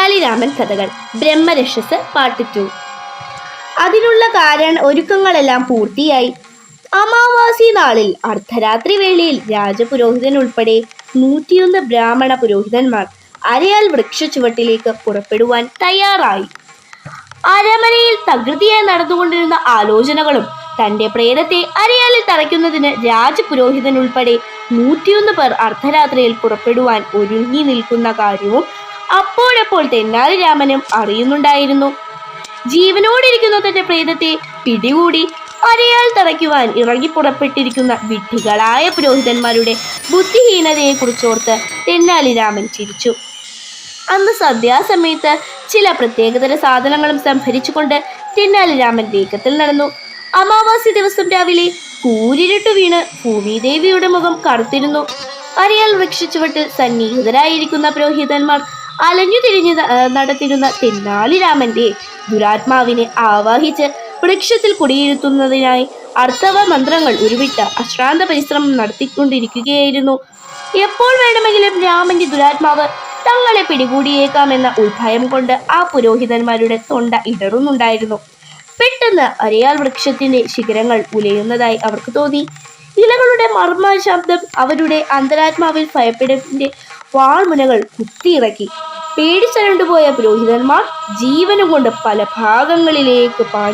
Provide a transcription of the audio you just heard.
തെന്നാലി രാമൻ കഥകൾ ബ്രഹ്മരക്ഷസ് part two അതിനുള്ള കാരണ ഒരുക്കങ്ങളെല്ലാം പൂർത്തിയായി. അമാവാസി നാളിൽ അർദ്ധരാത്രി വേളയിൽ രാജപുരോഹിതൻ ഉൾപ്പെടെ നൂറ്റിയൊന്ന് ബ്രാഹ്മണ പുരോഹിതന്മാർ അരയാൽ വൃക്ഷ ചുവട്ടിലേക്ക് പുറപ്പെടുവാൻ തയ്യാറായി. അരമനയിൽ തകൃതിയായി നടന്നുകൊണ്ടിരുന്ന ആലോചനകളും തന്റെ പ്രേതത്തെ അരയാലിൽ തറയ്ക്കുന്നതിന് രാജപുരോഹിതൻ ഉൾപ്പെടെ നൂറ്റിയൊന്ന് പേർ അർദ്ധരാത്രിയിൽ പുറപ്പെടുവാൻ ഒരുങ്ങി നിൽക്കുന്ന കാര്യവും അപ്പോഴപ്പോൾ തെന്നാലി രാമനും അറിയുന്നുണ്ടായിരുന്നു. ജീവനോടിരിക്കുന്ന തന്റെ പ്രേതത്തെ പിടികൂടി അരയാൽ തറയ്ക്കുവാൻ ഇറങ്ങി പുറപ്പെട്ടിരിക്കുന്ന വിഡ്ഢികളായ പുരോഹിതന്മാരുടെ ബുദ്ധിഹീനതയെക്കുറിച്ചോർത്ത് തെന്നാലി രാമൻ ചിരിച്ചു. അന്ന് സന്ധ്യാസമയത്ത് ചില പ്രത്യേകതര സാധനങ്ങളും സംഭരിച്ചുകൊണ്ട് തെന്നാലി രാമൻ വേഗത്തിൽ നടന്നു. അമാവാസി ദിവസം രാവിലെ കൂരിരുട്ട് വീണ് ഭൂമിദേവിയുടെ മുഖം കറുത്തിരുന്നു. അറിയാൽ വൃക്ഷിച്ചുവിട്ട് സന്നിഹിതരായിരിക്കുന്ന പുരോഹിതന്മാർ അലഞ്ഞു തിരിഞ്ഞ് നടത്തിരുന്ന തെന്നാലിരാമന്റെ ദുരാത്മാവിനെ ആവാഹിച്ച് വൃക്ഷത്തിൽ കുടിയിരുത്തുന്നതിനായി അർത്ഥവ മന്ത്രങ്ങൾ ഉരുവിട്ട് അശ്രാന്ത പരിശ്രമം നടത്തിക്കൊണ്ടിരിക്കുകയായിരുന്നു. എപ്പോൾ വേണമെങ്കിലും രാമന്റെ ദുരാത്മാവ് തങ്ങളെ പിടികൂടിയേക്കാമെന്ന ഉത്ഭയം കൊണ്ട് ആ പുരോഹിതന്മാരുടെ തൊണ്ട ഇടറുന്നുണ്ടായിരുന്നു. പെട്ടെന്ന് അരയാൽ വൃക്ഷത്തിന്റെ ശിഖരങ്ങൾ ഉലയുന്നതായി അവർക്ക് തോന്നി. ഇലകളുടെ മർമ്മ ശബ്ദം അവരുടെ അന്തരാത്മാവിൽ ഭയപ്പെടന്റെ വാൾമുനകൾ കുത്തിയിറക്കി. പേടിച്ചരണ്ടുപോയ പുരോഹിതന്മാർ ജീവനും കൊണ്ട് പല ഭാഗങ്ങളിലേക്ക് പാഞ്ഞു